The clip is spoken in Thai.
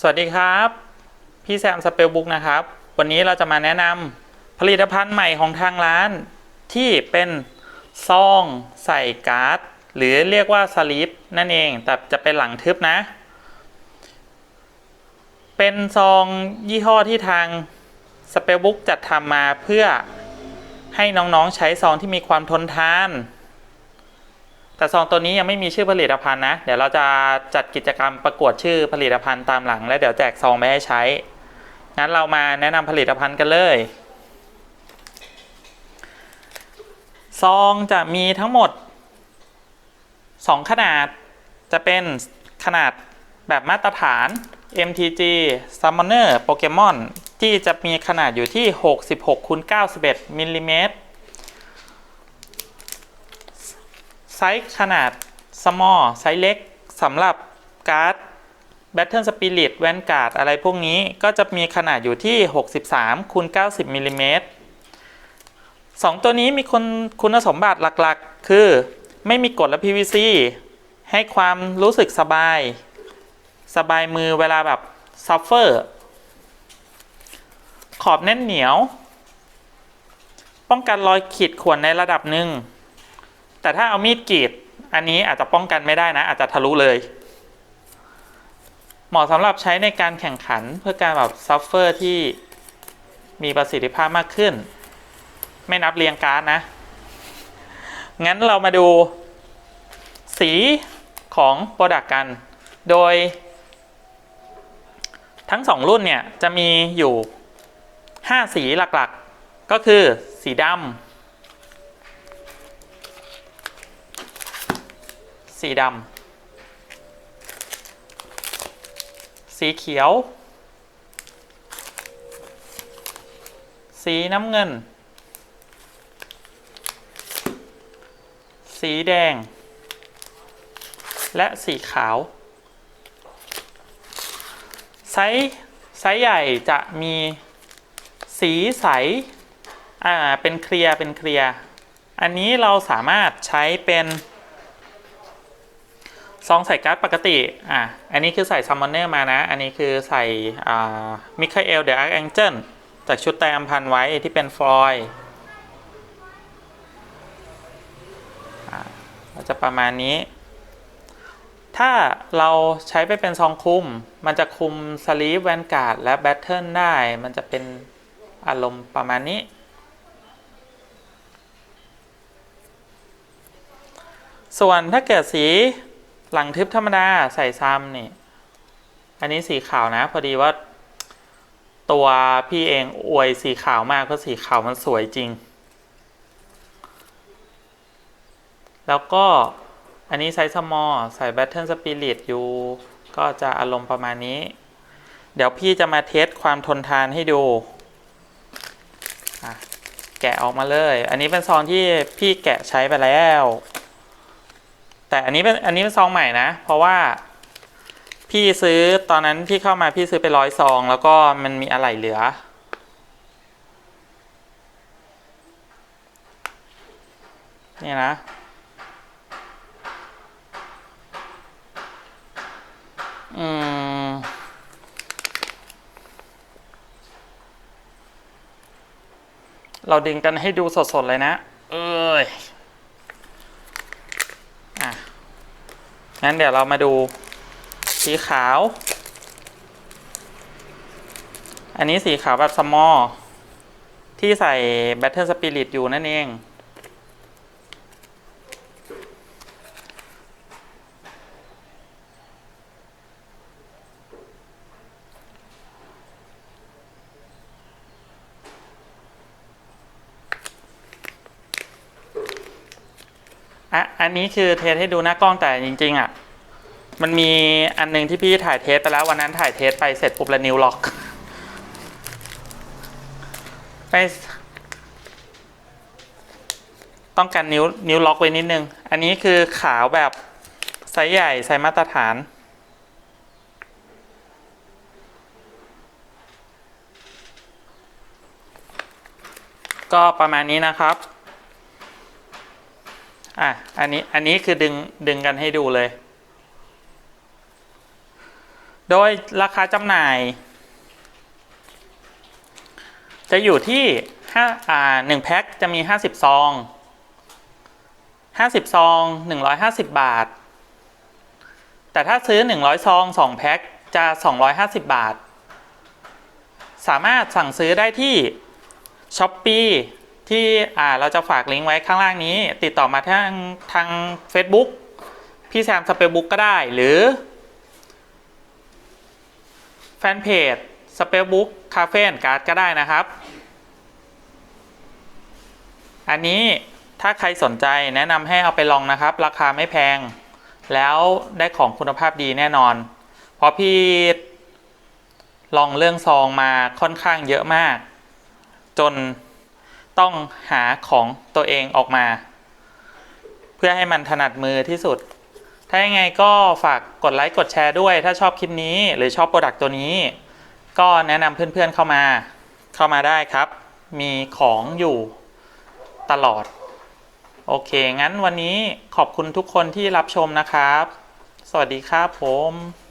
สวัสดีครับ พี่แซมสเปลบุ๊กนะครับ วันนี้เราจะมาแนะนำผลิตภัณฑ์ใหม่ของทางร้าน ที่เป็นซองใส่การ์ด หรือเรียกว่าสลิปนั่นเอง แต่จะเป็นหลังทึบนะ เป็นซองยี่ห้อที่ทางสเปลบุ๊กจัดทำมาเพื่อให้น้องๆใช้ซองที่มีความทนทาน แต่ซองตัวนี้ยังไม่มีชื่อผลิตภัณฑ์นะ เดี๋ยวเราจะจัดกิจกรรมประกวดชื่อผลิตภัณฑ์ตามหลัง แล้วเดี๋ยวแจกซองไปให้ใช้ งั้นเรามาแนะนำผลิตภัณฑ์กันเลย ซองจะมีทั้งหมด 2 ขนาด จะเป็นขนาดแบบมาตรฐาน MTG Summoner Pokemon ที่จะมีขนาดอยู่ที่ 66คูณ91มิลลิเมตร ไซส์ขนาด small ไซส์เล็กสำหรับการ์ด Battle Spirit Vanguard อะไรพวกนี้ก็จะมีขนาดอยู่ที่ 63คูณ90มิลลิเมตรสองตัวนี้มีคุณคุณสมบัติหลักๆ คือไม่มีกดและ PVC ให้ความรู้สึกสบาย สบายมือเวลาแบบซัฟเฟอร์ ขอบแน่นเหนียว ป้องกันรอยขีดข่วนในระดับหนึ่ง แต่ถ้าเอามีดกรีด อันนี้อาจจะป้องกันไม่ได้นะ อาจจะทะลุเลย เหมาะสำหรับใช้ในการแข่งขันเพื่อการแบบซัฟเฟอร์ที่มีประสิทธิภาพมากขึ้น ไม่นับเรียงการ์ดนะ งั้นเรามาดูสีของโปรดักต์กัน โดย ทั้งสองรุ่นเนี่ย จะมีอยู่ 5 สีหลักๆ ก็คือสีดำ สีดำ สีเขียว สีน้ำเงิน สีแดง และสีขาว ไซส์ไซส์ใหญ่จะมีสีใส อ่า เป็นเคลียร์ เป็นเคลียร์ อันนี้เราสามารถใช้เป็น ซองใส่การ์ดปกติ อะ อันนี้คือใส่ซัมมอนเนอร์มานะ อันนี้คือใส่อ่ามิคาเอลเดอะอาร์แองเจิลจากชุดไตรอัมพันไว้ที่เป็นฟลอยล์อะก็จะประมาณนี้ ถ้าเราใช้ไปเป็นซองคุม มันจะคุมสลีฟแวนการ์ดและแบทเทิลได้ มันจะเป็นอารมณ์ประมาณนี้ส่วนถ้าเกิดสี หลังทึบธรรมดาใส่ซ้ำนี่ อันนี้สีขาวนะ พอดีว่า ตัวพี่เองอวยสีขาวมากเพราะสีขาวมันสวยจริง แล้วก็อันนี้ไซส์สมอลใส่แบตเทิลสปิริตอยู่ก็จะอารมณ์ประมาณนี้ เดี๋ยวพี่จะมาเทสความทนทานให้ดู แกะออกมาเลย อันนี้เป็นซองที่พี่แกะใช้ไปแล้ว แต่อันนี้เป็นอันนี้เป็นซองใหม่นะ เพราะว่าพี่ซื้อตอนนั้นพี่เข้ามาพี่ซื้อไปร้อยซอง แล้วก็มันมีอะไรเหลือ นี่นะ อืม เราดึงกันให้ดูสดๆเลยนะ เอ้ย อะ งั้นเดี๋ยวเรามาดูสีขาว อันนี้สีขาวแบบสมอลที่ใส่ Battle Spirit อยู่นั่นเอง อะอันนี้คือเทสให้ดูหน้ากล้องแต่จริง ๆ อะ มันมีอันหนึงที่พี่ถ่ายเทสไปแล้ววันนั้นถ่ายเทสไปเสร็จปุ๊บแล้วนิ้วล็อกไปต้องการนิ้วนิ้วล็อกไว้นิดนึง อันนี้คือขาวแบบไซส์ใหญ่ไซส์มาตรฐาน ก็ประมาณนี้นะครับ อะอันนี้อันนี้คือดึงดึงกันให้ดูเลย โดยราคาจำหน่าย จะอยู่ที่5อ่า1แพ็คจะมี50ซอง50ซอง150บบาท แต่ถ้าซื้อ100ซอง2แพ็คจะ250บบาท สามารถสั่งซื้อได้ที่ s h อ p e e ที่เราจะฝากลิงก์ไว้ข้างล่างนี้ ติดต่อมาทางทาง Facebook พี่แซมสเปลบุ๊กก็ได้หรือแฟนเพจสเปลบุ๊กคาเฟ่การ์ดก็ได้นะครับ อันนี้ถ้าใครสนใจแนะนำให้เอาไปลองนะครับ ราคาไม่แพง แล้วได้ของคุณภาพดีแน่นอน เพราะพี่ลองเรื่องซองมาค่อนข้างเยอะมาก จน ต้องหาของตัวเองออกมา เพื่อให้มันถนัดมือที่สุด ถ้ายังไงก็ฝากกดไลค์กดแชร์ด้วย ถ้าชอบคลิปนี้หรือชอบโปรดักต์ตัวนี้ ก็แนะนำเพื่อนๆเข้ามาเข้ามาได้ครับ มีของอยู่ตลอด โอเค งั้นวันนี้ขอบคุณทุกคนที่รับชมนะครับ สวัสดีครับผม